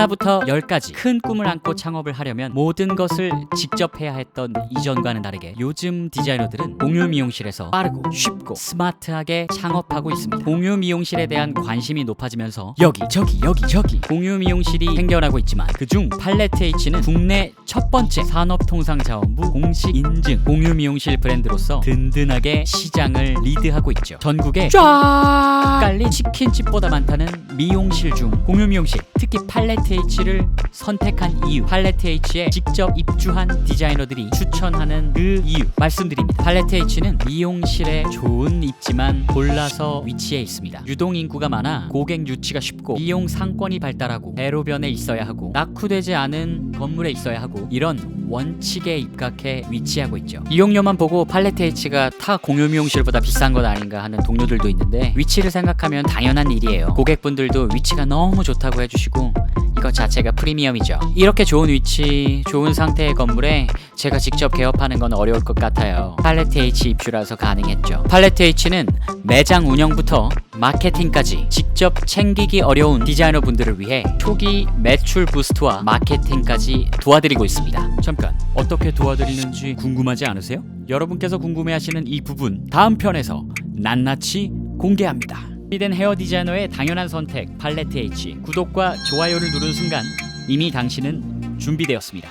하나부터 열까지 큰 꿈을 안고 창업을 하려면 모든 것을 직접 해야 했던 이전과는 다르게 요즘 디자이너들은 공유 미용실에서 빠르고 쉽고 스마트하게 창업하고 있습니다. 공유 미용실에 대한 관심이 높아지면서 여기 저기 여기 저기 공유 미용실이 생겨나고 있지만 그중 팔레트 H는 국내 첫 번째 산업통상자원부 공식 인증 공유 미용실 브랜드로서 든든하게 시장을 리드하고 있죠. 전국에 쫙 깔린 치킨집보다 많다는 미용실 중 공유 미용실 특히 팔레트 H를 선택한 이유. 팔레트 H에 직접 입주한 디자이너들이 추천하는 그 이유. 말씀드립니다. 팔레트 H는 미용실에 좋은 입지만 골라서 위치해 있습니다. 유동 인구가 많아 고객 유치가 쉽고 미용 상권이 발달하고 대로변에 있어야 하고 낙후되지 않은 건물에 있어야 하고 이런 원칙에 입각해 위치하고 있죠. 이용료만 보고 팔레트 H가 타 공유 미용실보다 비싼 것 아닌가 하는 동료들도 있는데 위치를 생각하면 당연한 일이에요. 고객분들도 위치가 너무 좋다고 해주시고 이것 자체가 프리미엄이죠. 이렇게 좋은 위치, 좋은 상태의 건물에 제가 직접 개업하는 건 어려울 것 같아요. 팔레트 H 입주라서 가능했죠. 팔레트 H는 매장 운영부터 마케팅까지 직접 챙기기 어려운 디자이너 분들을 위해 초기 매출 부스트와 마케팅까지 도와드리고 있습니다. 잠깐, 어떻게 도와드리는지 궁금하지 않으세요? 여러분께서 궁금해하시는 이 부분 다음 편에서 낱낱이 공개합니다. 준비된 헤어 디자이너의 당연한 선택 팔레트 H 구독과 좋아요를 누른 순간 이미 당신은 준비되었습니다.